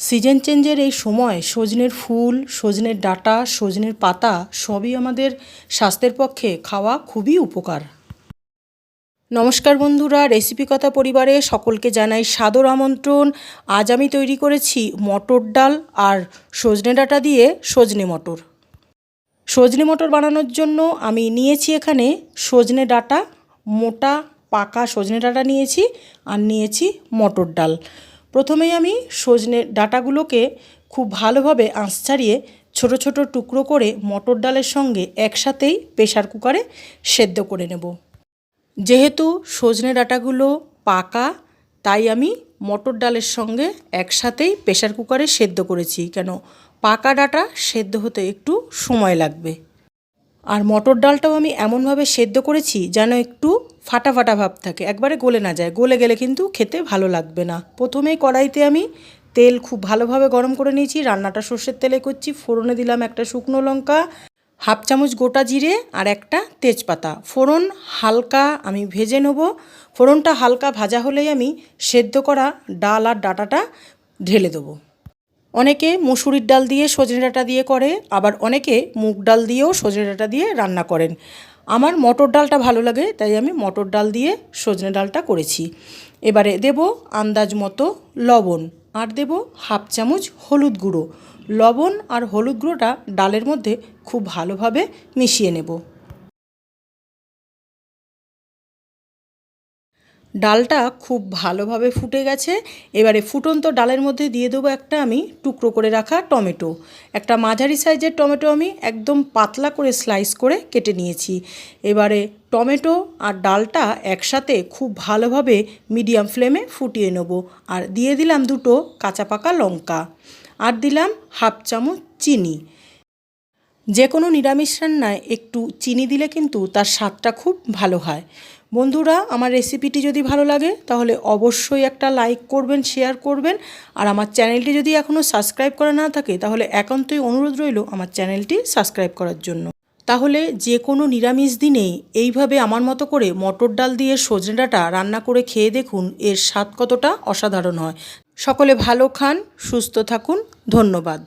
Season চেঞ্জের এই সময় সজনের ফুল, সজনের ডাটা, সজনের পাতা সবই আমাদের স্বাস্থ্যের পক্ষে খাওয়া খুবই উপকার। নমস্কার বন্ধুরা রেসিপি কথা পরিবারে সকলকে জানাই সাদর আমন্ত্রণ। আজ আমি তৈরি করেছি মটর ডাল আর সজনে ডাটা দিয়ে সজনে মটর। সজনে মটর বানানোর জন্য আমি নিয়েছি এখানে সজনে ডাটা, মোটা পাকা সজনে ডাটা নিয়েছি আর নিয়েছি মটর ডাল। প্রথমেই আমি সজনে ডাটাগুলোকে খুব ভালোভাবে আঁচ ছাড়িয়ে ছোট ছোট টুকরো করে মটর ডালের সঙ্গে একসাথেই প্রেশার কুকারে সেদ্ধ করে নেব। যেহেতু সজনে ডাটাগুলো পাকা, তাই আমি মটর ডালের সঙ্গে একসাথেই প্রেশার কুকারে সেদ্ধ করেছি, কেন পাকা ডাটা সেদ্ধ হতে একটু সময় লাগবে। আর মটর ডালটাও আমি এমনভাবে সেদ্ধ করেছি যেন একটু ফাটা ফাটা ভাব থাকে, একবারে গলে না যায়। গলে গেলে কিন্তু খেতে ভালো লাগবে না। প্রথমেই কড়াইতে আমি তেল খুব ভালোভাবে গরম করে নিয়েছি, রান্নাটা সর্ষের তেলে করছি, ফোড়নে দিলাম একটা শুকনো লঙ্কা, হাফ চামচ গোটা জিরে আর একটা তেজপাতা। ফোড়ন হালকা আমি ভেজে নেব। ফোড়নটা হালকা ভাজা হলেই আমি সেদ্ধ করা ডাল আর ডাটাটা ঢেলে দেবো। অনেকে মুসুরির ডাল দিয়ে সজনে ডাঁটা দিয়ে করে, আবার অনেকে মুগ ডাল দিয়েও সজনে ডাঁটা দিয়ে রান্না করেন। আমার মটর ডালটা ভালো লাগে, তাই আমি মটর ডাল দিয়ে সজনে ডালটা করেছি। এবারে দেব আন্দাজ মতো লবণ, আর দেব হাফ চামচ হলুদ গুঁড়ো। লবণ আর হলুদ গুঁড়োটা ডালের মধ্যে খুব ভালোভাবে মিশিয়ে নেব। ডালটা খুব ভালোভাবে ফুটে গেছে। এবারে ফুটন্ত ডালের মধ্যে দিয়ে দেবো একটা আমি টুকরো করে রাখা টমেটো। একটা মাঝারি সাইজের টমেটো আমি একদম পাতলা করে স্লাইস করে কেটে নিয়েছি। এবারে টমেটো আর ডালটা একসাথে খুব ভালোভাবে মিডিয়াম ফ্লেমে ফুটিয়ে নেব। আর দিয়ে দিলাম দুটো কাঁচা পাকা লঙ্কা। আর দিলাম হাফ চামচ চিনি। যে কোনো নিরামিষ রান্নায় একটু চিনি দিলে কিন্তু তার স্বাদটা খুব ভালো হয়। বন্ধুরা, আমার রেসিপিটি যদি ভালো লাগে, তাহলে অবশ্যই একটা লাইক করবেন শেয়ার করবেন। আর আমার চ্যানেলটি যদি এখনও সাবস্ক্রাইব করা না থাকে, তাহলে একান্তই অনুরোধ রইল আমার চ্যানেলটি সাবস্ক্রাইব করার জন্য। তাহলে যে কোনো নিরামিষ দিনেই এইভাবে আমার মতো করে মটর ডাল দিয়ে সজনে ডাঁটা রান্না করে খেয়ে দেখুন, এর স্বাদ কতটা অসাধারণ হয়। সকলে ভালো খান, সুস্থ থাকুন, ধন্যবাদ।